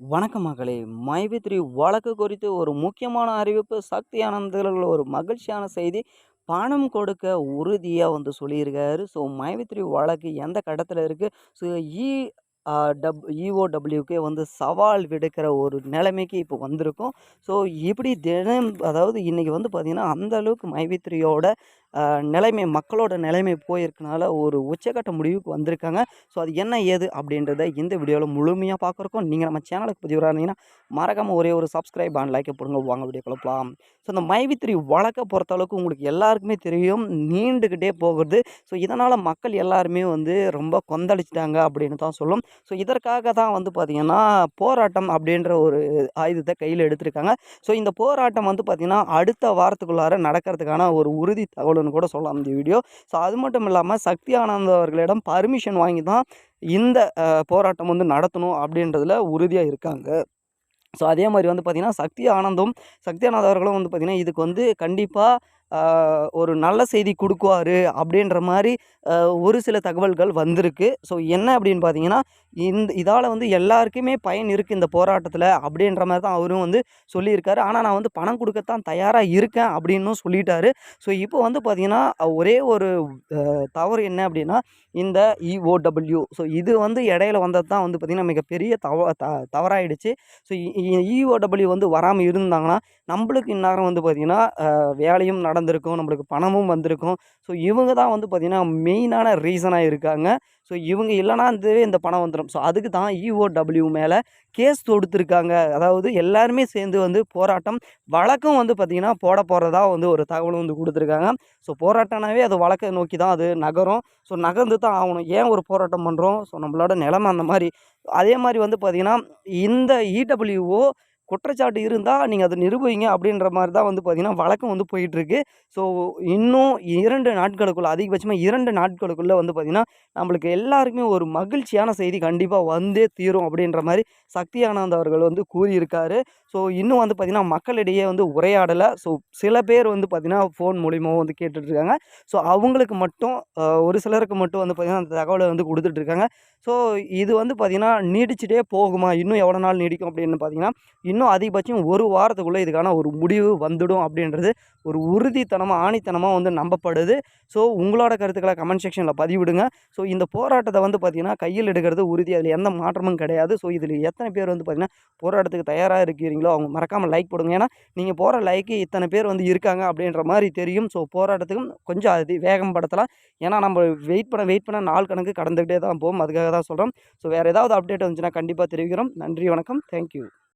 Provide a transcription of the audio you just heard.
வணக்க மகளே. மைவித்ரி வழக்கு குறித்து ஒரு முக்கியமான அறிவிப்பு சக்தி ஆனந்தர்கள் ஒரு மகிழ்ச்சியான செய்தி பணம் கொடுக்க உறுதியாக வந்து சொல்லியிருக்காரு. ஸோ மைவித்ரி வழக்கு எந்த கட்டத்தில் இருக்குது ஸோ இ டப் இஓடபிள்யூக்கே வந்து சவால் விடுக்கிற ஒரு நிலைமைக்கு இப்போ வந்திருக்கும். ஸோ இப்படி தினம் அதாவது இன்றைக்கி வந்து பார்த்திங்கன்னா அந்த அளவுக்கு மைவித்ரியோட நிலைமை மக்களோட நிலைமை போயிருக்கனால ஒரு உச்சக்கட்ட முடிவுக்கு வந்திருக்காங்க. ஸோ அது என்ன ஏது அப்படின்றத இந்த வீடியோவில் முழுமையாக பார்க்குறக்கும் நீங்கள் நம்ம சேனலுக்கு பதிவாக இருந்தீங்கன்னா மறக்காமல் ஒரே ஒரு சப்ஸ்கிரைப் அண்ட் லைக்கை போடுங்க. வாங்க வீடியோ குழப்பலாம் ஸோ இந்த மைவித்ரி வழக்கை பொறுத்தளவுக்கு உங்களுக்கு எல்லாருக்குமே தெரியும். நீண்டுக்கிட்டே போகிறது ஸோ இதனால் மக்கள் எல்லாருமே வந்து ரொம்ப கொந்தளிச்சிட்டாங்க அப்படின்னு தான் சொல்லும். ஸோ இதற்காக தான் வந்து பார்த்திங்கன்னா போராட்டம் அப்படின்ற ஒரு ஆயுதத்தை கையில் எடுத்திருக்காங்க. ஸோ இந்த போராட்டம் வந்து பார்த்திங்கன்னா அடுத்த வாரத்துக்குள்ளார நடக்கிறதுக்கான ஒரு உறுதி தகவல் வீடியோன்னு கூட சொல்லலாம் இந்த வீடியோ. ஸோ அது மட்டும் இல்லாமல் சக்தி ஆனந்த் அவர்களிடம் பர்மிஷன் வாங்கி தான் இந்த போராட்டம் வந்து நடத்தணும் அப்படின்றதுல உறுதியாக இருக்காங்க. ஸோ அதே மாதிரி வந்து பார்த்திங்கன்னா சக்தி ஆனந்தும் சக்தி ஆனந்த் அவர்களும் வந்து பார்த்திங்கன்னா இதுக்கு வந்து கண்டிப்பாக ஒரு நல்ல செய்தி கொடுக்குவாரு அப்படின்ற மாதிரி ஒரு சில தகவல்கள் வந்திருக்கு. ஸோ என்ன அப்படின்னு பார்த்தீங்கன்னா இந்த இதால் வந்து எல்லாருக்குமே பயன் இருக்குது இந்த போராட்டத்தில் அப்படின்ற மாதிரி தான் அவரும் வந்து சொல்லியிருக்காரு. ஆனால் நான் வந்து பணம் கொடுக்கத்தான் தயாராக இருக்கேன் அப்படின்னும் சொல்லிட்டாரு. ஸோ இப்போ வந்து பார்த்திங்கன்னா ஒரே ஒரு தவறு என்ன அப்படின்னா இந்த இஓடபிள்யூ ஸோ இது வந்து இடையில வந்தது தான் வந்து பார்த்திங்கன்னா மிகப்பெரிய தவ த தவறாயிடுச்சு. ஸோ இஓடபிள்யூ வந்து வராமல் இருந்தாங்கன்னா நம்மளுக்கு இந்நேரம் வந்து பார்த்திங்கன்னா வேலையும் நடந்திருக்கும் நம்மளுக்கு பணமும் வந்திருக்கும். ஸோ இவங்க தான் வந்து பார்த்திங்கன்னா மெயினான ரீசனாக இருக்காங்க. ஸோ இவங்க இல்லைனா இதுவே இந்த பணம் வந்துடும் ஸோ அதுக்கு தான் இஓடபிள்யூ மேலே கேஸ் தொடுத்துருக்காங்க. அதாவது எல்லாருமே சேர்ந்து வந்து போராட்டம் வழக்கம் வந்து பார்த்திங்கன்னா போட போகிறதா வந்து ஒரு தகவல் வந்து கொடுத்துருக்காங்க. ஸோ போராட்டம்னாவே அது வழக்கை நோக்கி தான் அது நகரும். ஸோ நகர்ந்து தான் ஆகணும். ஏன் ஒரு போராட்டம் பண்ணுறோம் ஸோ நம்மளோட நிலமை அந்த மாதிரி. அதே மாதிரி வந்து பார்த்திங்கன்னா இந்த இடபிள்யூஓ குற்றச்சாட்டு இருந்தால் நீங்கள் அதை நிரூபிங்க அப்படின்ற மாதிரி தான் வந்து பார்த்திங்கன்னா வழக்கம் வந்து போயிட்டுருக்கு. ஸோ இன்னும் இரண்டு நாட்களுக்குள்ளே அதிகபட்சமாக இரண்டு நாட்களுக்குள்ளே வந்து பார்த்திங்கன்னா நம்மளுக்கு எல்லாருக்குமே ஒரு மகிழ்ச்சியான செய்தி கண்டிப்பாக வந்தே தீரும் அப்படின்ற மாதிரி சக்தி ஆனந்த் அவர்கள் வந்து கூறியிருக்காரு. ஸோ இன்னும் வந்து பார்த்திங்கன்னா மக்களிடையே வந்து உரையாடலை. ஸோ சில பேர் வந்து பார்த்திங்கன்னா ஃபோன் மூலியமாக வந்து கேட்டுட்ருக்காங்க. ஸோ அவங்களுக்கு மட்டும் ஒரு சிலருக்கு மட்டும் வந்து பார்த்திங்கன்னா அந்த தகவலை வந்து கொடுத்துட்ருக்காங்க. ஸோ இது வந்து பார்த்திங்கன்னா நீடிச்சிட்டே போகுமா? இன்னும் எவ்வளோ நாள் நீடிக்கும் அப்படின்னு பார்த்திங்கன்னா இன்னும் அதிகபட்சம் ஒரு வாரத்துக்குள்ளே இதுக்கான ஒரு முடிவு வந்துடும் அப்படின்றது ஒரு உறுதித்தனமாக ஆணித்தனமாக வந்து நம்பப்படுது. ஸோ உங்களோட கருத்துக்களை கமெண்ட் செக்ஷனில் பதிவிடுங்க. ஸோ இந்த போராட்டத்தை வந்து பார்த்திங்கன்னா கையில் எடுக்கிறது உறுதி. அதில் எந்த மாற்றமும் கிடையாது. ஸோ இதில் எத்தனை பேர் வந்து பார்த்திங்கன்னா போராட்டத்துக்கு தயாராக இருக்கிறீங்களோ அவங்க மறக்காமல் லைக் போடுங்க. ஏன்னா நீங்கள் போகிற லைக்கு இத்தனை பேர் வந்து இருக்காங்க அப்படின்ற மாதிரி தெரியும். ஸோ போராட்டத்துக்கும் கொஞ்சம் அது வேகம் படுத்தலாம். ஏன்னா நம்ம வெயிட் பண்ண வெயிட் பண்ண நாள் கணக்கு கடந்துக்கிட்டே தான் போகும். அதுக்காக தான் சொல்கிறோம் ஸோ வேறு ஏதாவது அப்டேட் வந்துச்சுன்னா கண்டிப்பாக தெரிவிக்கிறோம். நன்றி வணக்கம். தேங்க்யூ